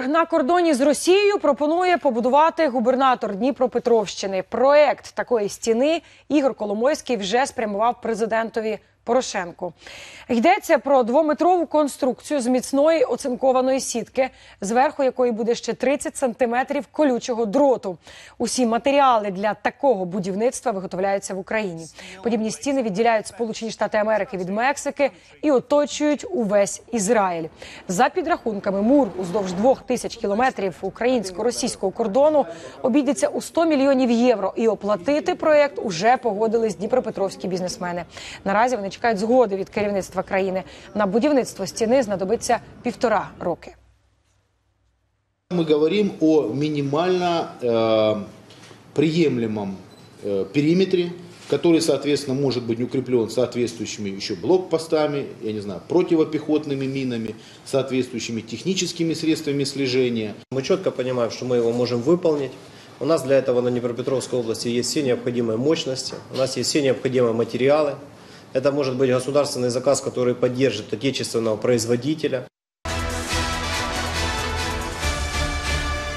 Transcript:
Мур на кордоні з Росією пропонує побудувати губернатор Дніпропетровщини. Проект такої стіни Ігор Коломойський вже спрямував президентові Порошенку. Йдеться про двометрову конструкцію з міцної оцинкованої сітки, зверху якої буде ще 30 сантиметрів колючого дроту. Усі матеріали для такого будівництва виготовляються в Україні. Подібні стіни відділяють Сполучені Штати Америки від Мексики і оточують увесь Ізраїль. За підрахунками МУР уздовж двох тисяч кілометрів українсько-російського кордону обійдеться у 100 мільйонів євро. І оплатити проект уже погодились дніпропетровські бізнесмени. Наразі вони чекають згоди від керівництва країни. На будівництво стіни знадобиться півтора роки. Мы говорим о минимально э, приемлемом э, периметре, Который, соответственно, может быть укреплен соответствующими еще блокпостами, я не знаю, противопехотными минами, соответствующими техническими средствами слежения. Мы четко понимаем, что мы его можем выполнить. У нас для этого на Днепропетровской области есть все необходимые мощности, у нас есть все необходимые материалы. Это может быть государственный заказ, который поддержит отечественного производителя.